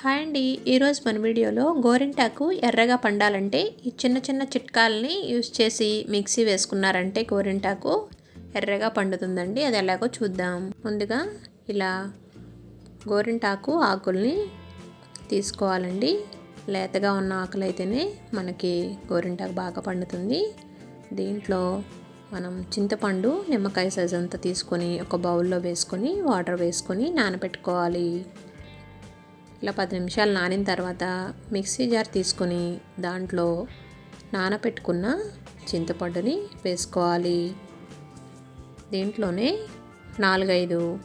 Hi అండి. ఈరోజు మన వీడియోలో గోరింటాకు ఎర్రగా పండాలంటే ఈ చిన్న చిన్న చిట్కాలని యూస్ చేసి మిక్సీ వేసుకున్నారంటే గోరింటాకు ఎర్రగా పండుతుందండి. అది ఎలాగో చూద్దాం. ముందుగా ఇలా గోరింటాకు ఆకుల్ని తీసుకోవాలండి. లేతగా ఉన్న ఆకులు అయితేనే మనకి గోరింటాకు బాగా పండుతుంది. దీంట్లో మనం చింతపండు నిమ్మకాయ సైజ్ అంతా తీసుకొని ఒక బౌల్లో వేసుకొని వాటర్ వేసుకొని నానబెట్టుకోవాలి. ఇలా పది నిమిషాలు నానిన తర్వాత మిక్సీ జార్ తీసుకొని దాంట్లో నానపెట్టుకున్న చింతపండుని వేసుకోవాలి. దీంట్లోనే నాలుగైదు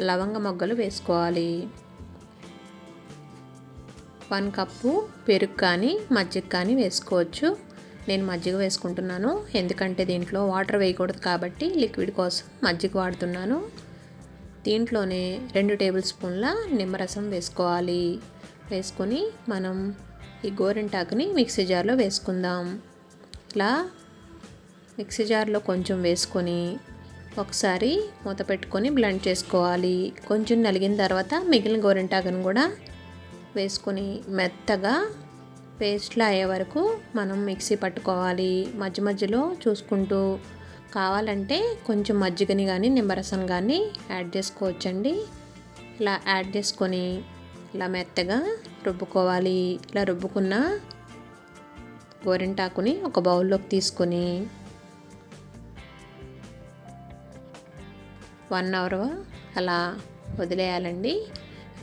లవంగ మొగ్గలు వేసుకోవాలి. వన్ కప్పు పెరుగు కానీ మజ్జిగ కానీ వేసుకోవచ్చు. నేను మజ్జిగ వేసుకుంటున్నాను. ఎందుకంటే దీంట్లో వాటర్ వేయకూడదు కాబట్టి లిక్విడ్ కోసం మజ్జిగ వాడుతున్నాను. దీంట్లోనే రెండు టేబుల్ స్పూన్ల నిమ్మరసం వేసుకోవాలి. వేసుకొని మనం ఈ గోరింటాకుని మిక్సీ జార్లో వేసుకుందాం. ఇట్లా మిక్సీ జార్లో కొంచెం వేసుకొని ఒకసారి మూత పెట్టుకొని బ్లెండ్ చేసుకోవాలి. కొంచెం నలిగిన తర్వాత మిగిలిన గోరింటాకుని కూడా వేసుకొని మెత్తగా పేస్ట్లా అయ్యే వరకు మనం మిక్సీ పట్టుకోవాలి. మధ్య మధ్యలో చూసుకుంటూ కావాలంటే కొంచెం మజ్జిగని కానీ నిమ్మరసం కానీ యాడ్ చేసుకోవచ్చండి. ఇలా యాడ్ చేసుకొని ఇలా మెత్తగా రుబ్బుకోవాలి. ఇలా రుబ్బుకున్న గోరింటాకుని ఒక బౌల్లోకి తీసుకొని వన్ అవర్ అలా వదిలేయాలండి.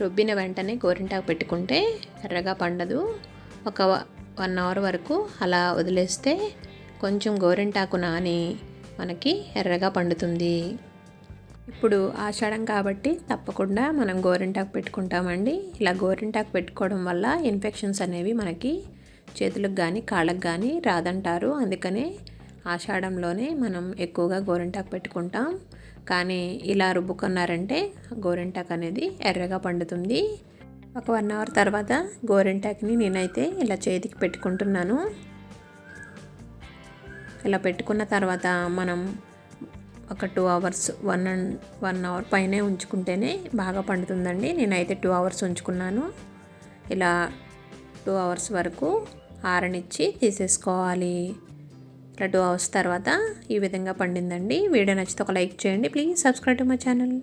రుబ్బిన వెంటనే గోరింటాకు పెట్టుకుంటే ఎర్రగా పండదు. ఒక వన్ అవర్ వరకు అలా వదిలేస్తే కొంచెం గోరింటాకు నాని మనకి ఎర్రగా పండుతుంది. ఇప్పుడు ఆషాఢం కాబట్టి తప్పకుండా మనం గోరింటాకు పెట్టుకుంటామండి. ఇలా గోరింటాకు పెట్టుకోవడం వల్ల ఇన్ఫెక్షన్స్ అనేవి మనకి చేతులకు కానీ కాళ్ళకు కానీ రాదంటారు. అందుకనే ఆషాఢంలోనే మనం ఎక్కువగా గోరింటాకు పెట్టుకుంటాం. కానీ ఇలా రుబ్బుకున్నారంటే గోరింటాకు అనేది ఎర్రగా పండుతుంది. ఒక వన్ అవర్ తర్వాత గోరింటాకుని నేనైతే ఇలా చేతికి పెట్టుకుంటున్నాను. ఇలా పెట్టుకున్న తర్వాత మనం ఒక two hours one and one hour పైనే ఉంచుకుంటేనే బాగా పండుతుందండి. నేనైతే టూ అవర్స్ ఉంచుకున్నాను. ఇలా టూ అవర్స్ వరకు ఆరనిచ్చి తీసేసుకోవాలి. ఇలా టూ అవర్స్ తర్వాత ఈ విధంగా పండిందండి. వీడియో నచ్చితే ఒక లైక్ చేయండి. Please subscribe to my channel.